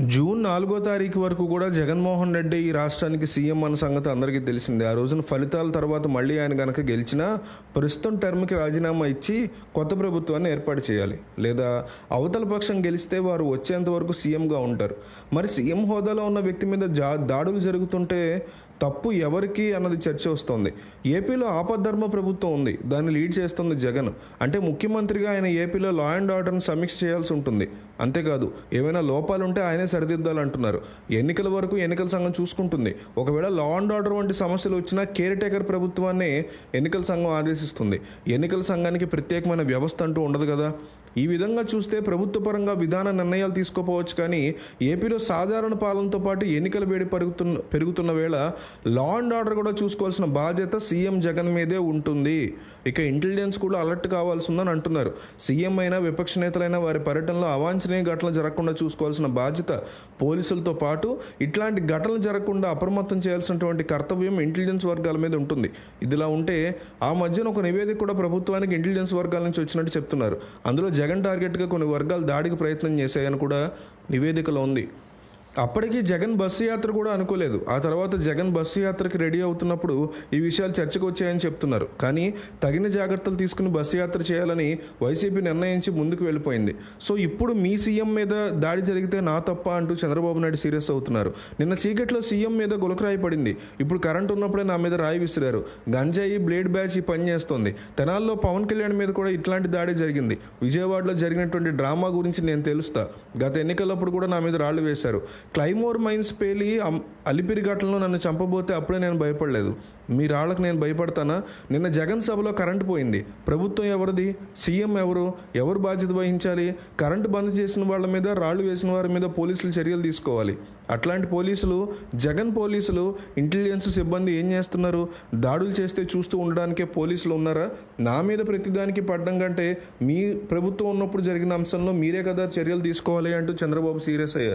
June నాలుగో తారీఖు వరకు కూడా జగన్మోహన్ రెడ్డి ఈ రాష్ట్రానికి సీఎం అన్న సంగతి అందరికీ తెలిసిందే. ఆ రోజున ఫలితాల తర్వాత మళ్ళీ ఆయన కనుక గెలిచినా ప్రస్తుతం టర్మ్కి రాజీనామా ఇచ్చి కొత్త ప్రభుత్వాన్ని ఏర్పాటు చేయాలి. లేదా అవతల పక్షం గెలిస్తే వారు వచ్చేంత వరకు సీఎంగా ఉంటారు. మరి సీఎం హోదాలో ఉన్న వ్యక్తి మీద జా దాడులు జరుగుతుంటే తప్పు ఎవరికి అన్నది చర్చ వస్తోంది. ఏపీలో ఆపద్ధర్మ ప్రభుత్వం ఉంది. దాన్ని లీడ్ చేస్తుంది జగన్. అంటే ముఖ్యమంత్రిగా ఆయన ఏపీలో లా అండ్ ఆర్డర్ని సమీక్ష చేయాల్సి ఉంటుంది. అంతేకాదు ఏమైనా లోపాలు ఉంటే ఆయనే సరిదిద్దాలంటున్నారు. ఎన్నికల వరకు ఎన్నికల సంఘం చూసుకుంటుంది. ఒకవేళ లా అండ్ ఆర్డర్ వంటి సమస్యలు వచ్చినా కేర్ టేకర్ ప్రభుత్వాన్ని ఎన్నికల సంఘం ఆదేశిస్తుంది. ఎన్నికల సంఘానికి ప్రత్యేకమైన వ్యవస్థ అంటూ ఉండదు కదా. ఈ విధంగా చూస్తే ప్రభుత్వ పరంగా విధాన నిర్ణయాలు తీసుకోపోవచ్చు కానీ ఏపీలో సాధారణ పాలనతో పాటు ఎన్నికల వేడి పెరుగుతున్న పెరుగుతున్న వేళ లా అండ్ ఆర్డర్ కూడా చూసుకోవాల్సిన బాధ్యత సీఎం జగన్ మీదే ఉంటుంది. ఇక ఇంటెలిజెన్స్ కూడా అలర్ట్ కావాల్సి ఉందని అంటున్నారు. సీఎం అయినా విపక్ష నేతలైనా వారి పర్యటనలో అవాంఛనీయ ఘటనలు జరగకుండా చూసుకోవాల్సిన బాధ్యత పోలీసులతో పాటు ఇట్లాంటి ఘటనలు జరగకుండా అప్రమత్తం చేయాల్సినటువంటి కర్తవ్యం ఇంటెలిజెన్స్ వర్గాల మీద ఉంటుంది. ఇదిలా ఉంటే ఆ మధ్యన ఒక నివేదిక కూడా ప్రభుత్వానికి ఇంటెలిజెన్స్ వర్గాల నుంచి వచ్చినట్టు చెప్తున్నారు. అందులో జగన్ టార్గెట్గా కొన్ని వర్గాలు దాడికి ప్రయత్నం చేశాయని కూడా నివేదికలో ఉంది. అప్పటికి జగన్ బస్సు యాత్ర కూడా అనుకోలేదు. ఆ తర్వాత జగన్ బస్సు యాత్రకి రెడీ అవుతున్నప్పుడు ఈ విషయాలు చర్చకు వచ్చాయని చెప్తున్నారు. కానీ తగిన జాగ్రత్తలు తీసుకుని బస్సు యాత్ర చేయాలని వైసీపీ నిర్ణయించి ముందుకు వెళ్ళిపోయింది. సో ఇప్పుడు మీ సీఎం మీద దాడి జరిగితే నా తప్ప అంటూ చంద్రబాబు నాయుడు సీరియస్ అవుతున్నారు. నిన్న చీకట్లో సీఎం మీద గులకరాయి పడింది. ఇప్పుడు కరెంట్ ఉన్నప్పుడే నా మీద రాయి విసిరారు. గంజాయి బ్లేడ్ బ్యాచ్ ఈ పని చేస్తోంది. తెనాల్లో పవన్ కళ్యాణ్ మీద కూడా ఇట్లాంటి దాడి జరిగింది. విజయవాడలో జరిగినటువంటి డ్రామా గురించి నేను తెలుస్తా. గత ఎన్నికలప్పుడు కూడా నా మీద రాళ్ళు వేశారు. క్లైమోర్ మైన్స్ పేలి అలిపిరి ఘటనలో నన్ను చంపబోతే అప్పుడే నేను భయపడలేదు. మీ రాళ్ళకు నేను భయపడతానా? నిన్న జగన్ సభలో కరెంటు పోయింది. ప్రభుత్వం ఎవరిది? సీఎం ఎవరు? ఎవరు బాధ్యత వహించాలి? కరెంటు బంద్ చేసిన వాళ్ళ మీద రాళ్ళు వేసిన వారి మీద పోలీసులు చర్యలు తీసుకోవాలి. అట్లాంటి పోలీసులు జగన్ పోలీసులు ఇంటెలిజెన్స్ సిబ్బంది ఏం చేస్తున్నారు? దాడులు చేస్తే చూస్తూ ఉండడానికే పోలీసులు ఉన్నారా? నా మీద ప్రతిదానికి పడ్డం కంటే మీ ప్రభుత్వం ఉన్నప్పుడు జరిగిన అంశంలో మీరే కదా చర్యలు తీసుకోవాలి అంటూ చంద్రబాబు సీరియస్ అయ్యారు.